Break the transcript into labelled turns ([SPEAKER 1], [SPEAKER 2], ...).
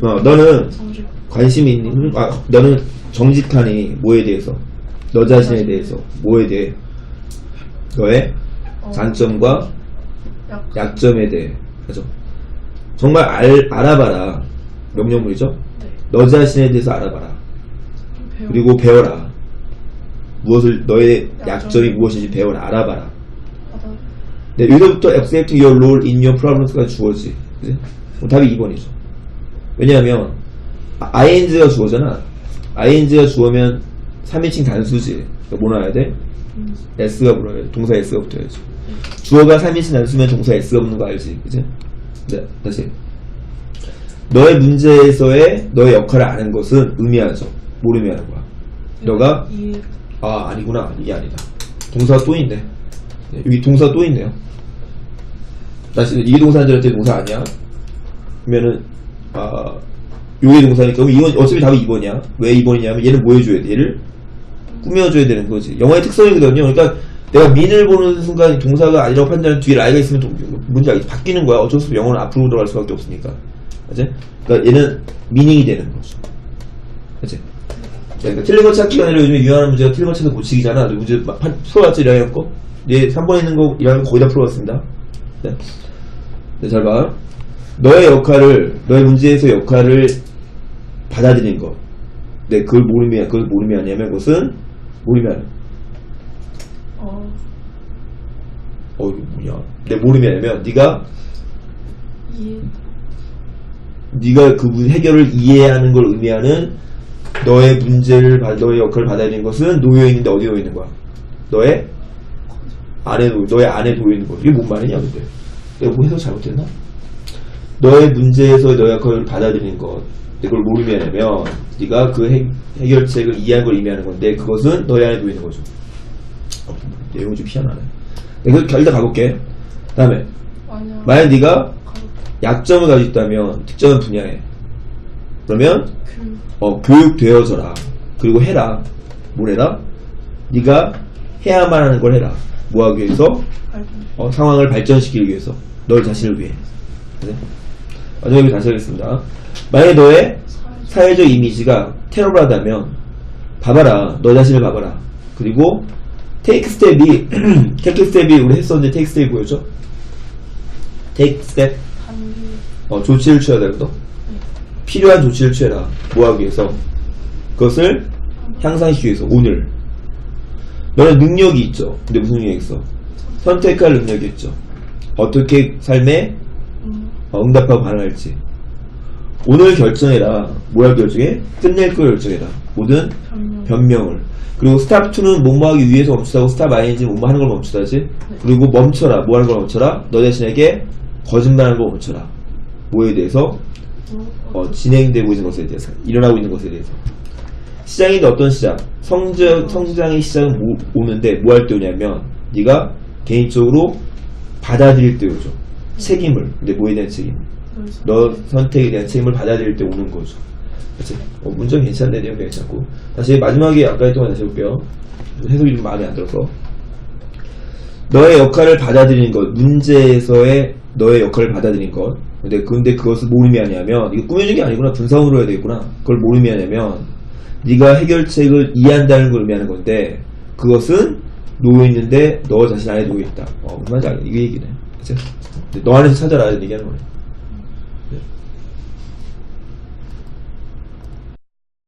[SPEAKER 1] 저는
[SPEAKER 2] 어, 너는
[SPEAKER 1] 정직.
[SPEAKER 2] 관심이 있는, 아, 너는 정직하니 뭐에 대해서? 너 자신에 대해서 뭐에 대해? 너의
[SPEAKER 1] 어,
[SPEAKER 2] 장점과
[SPEAKER 1] 약.
[SPEAKER 2] 약점에 대해. 그죠? 정말 알, 알아봐라. 명령물이죠?
[SPEAKER 1] 네.
[SPEAKER 2] 너 자신에 대해서 알아봐라.
[SPEAKER 1] 배우.
[SPEAKER 2] 그리고 배워라. 무엇을, 너의
[SPEAKER 1] 약점.
[SPEAKER 2] 약점이 무엇인지 배워라. 알아봐라.
[SPEAKER 1] 받아.
[SPEAKER 2] 네, 여기서부터 accept your role in your problems가 주어지. 그지? 그럼 답이 2번이죠. 왜냐하면, 아, ing가 주어잖아. ing가 주어면 3인칭 단수지. 그러니까 뭐 나와야 돼?
[SPEAKER 1] 음,
[SPEAKER 2] s가 불어야 돼. 동사 s가 붙어야지. 주어가 3인칭 단수면 동사 s가 붙는 거 알지? 그지? 네, 다시. 너의 문제에서의 너의 역할을 아는 것은 의미하죠. 뭘 의미하는 거야? 너가. 아 아니구나 이게 아니다 동사가 또 있네 네, 여기 동사 또 있네요 다시 이게 동사인지 동사 아니야 그러면은 아 요게 동사니까 이건 어차피 답이 2번이야 왜 2번이냐면 얘는 뭐 해줘야 돼 얘를 꾸며줘야 되는 거지 영어의 특성이거든요 그러니까 내가 민을 보는 순간 동사가 아니라고 판단한 뒤에 라이가 있으면 동- 문제가 바뀌는 거야 어쩔 수 없이 영어는 앞으로 들어갈 수 밖에 없으니까 그치? 그러니까 얘는 미닝이 되는 거죠 그치? 그러니까 틀린 거 찾기가 아니라 요즘에 유연한 문제가 틀린 거 찾아서 고치기잖아. 문제 풀어왔죠, 이라는 거? 예, 3번에 있는 거, 이라는 거 거의 다 풀어왔습니다. 네. 네, 잘 봐. 너의 역할을, 너의 문제에서 역할을 받아들인 것. 네, 그걸 모르면, 그걸 모르면 아니냐면 그것은, 모르면,
[SPEAKER 1] 어,
[SPEAKER 2] 어, 이거 뭐냐. 네, 모르면 아니면, 네가
[SPEAKER 1] 이해.
[SPEAKER 2] 네가 그 문- 해결을 이해하는 걸 의미하는 너의 문제를 받- 너의 역할을 받아들이는 것은 놓여 있는데 어디에 놓여 있는 거야? 너의 안에 놓 너의 안에 놓여 있는 거. 이게 뭔 말이냐 근데? 내가 뭐 해석 잘못했나? 너의 문제에서 너의 역할을 받아들이는 것. 이걸 모르면하면 네가 그 해, 해결책을 이해한 걸 의미하는 건데 그것은 너의 안에 있는 거죠. 어, 내용이 좀 희한하네. 네, 그 일단 가볼게. 다음에
[SPEAKER 1] 아니야.
[SPEAKER 2] 만약 네가. 약점을 가지고 있다면 특정한 분야에 그러면
[SPEAKER 1] 그.
[SPEAKER 2] 어, 교육되어져라 그리고 해라 뭘 해라? 네가 해야만 하는 걸 해라 뭐 하기 위해서? 어, 상황을 발전시키기 위해서 널 자신을 위해 그래? 마지막에 다시 하겠습니다 만약에 너의
[SPEAKER 1] 사회적.
[SPEAKER 2] 이미지가 테러하다면 봐봐라 너 자신을 봐봐라 그리고 테이크 스텝이 테이크 스텝이 우리 했었는데 테이크 스텝이 뭐였죠? 테이크 스텝. 어, 조치를 취해야 되거든. 필요한 조치를 취해라. 뭐 하기 위해서? 그것을 향상시키기 위해서. 오늘. 너는 능력이 있죠. 근데 무슨 능력이 있어? 선택할 능력이 있죠. 어떻게 삶에 응답하고 반응할지. 오늘 결정해라. 뭐할 결정해? 끝낼 걸 결정해라. 모든
[SPEAKER 1] 변명.
[SPEAKER 2] 변명을. 그리고 스탑 2는 뭐뭐하기 위해서 멈추다고 스탑 ing는 뭐뭐 하는 걸 멈추다지. 그리고 멈춰라. 뭐 하는 걸 멈춰라? 너 자신에게 거짓말하는 걸 멈춰라. 뭐에 대해서?
[SPEAKER 1] 뭐,
[SPEAKER 2] 어, 진행되고 있는 것에 대해서. 일어나고 있는 것에 대해서. 시장인데 어떤 시장? 성장, 성장의 시장은 뭐- 오는데 뭐 할 때 오냐면 네가 개인적으로 받아들일 때 오죠. 책임을. 근데 뭐에 대한 책임? 너 선택에 대한 책임을 받아들일 때 오는 거죠. 그치? 어, 문제는 괜찮네, 내용 괜찮고. 다시 마지막에 아까 했던 거 다시 해볼게요. 해석이 좀 마음에 안 들어서. 너의 역할을 받아들이는 것, 문제에서의 너의 역할을 받아들이는 것. 근데, 근데 그것을 뭘 의미하냐면, 이거 꾸며준 게 아니구나. 분성으로 해야 되겠구나. 그걸 뭘 의미하냐면, 네가 해결책을 이해한다는 걸 의미하는 건데, 그것은 놓여있는데, 너 자신 안에 놓여있다. 어, 무슨 말인지 알겠네. 이게 얘기네. 그치? 너 안에서 찾아라. 얘기하는 거네.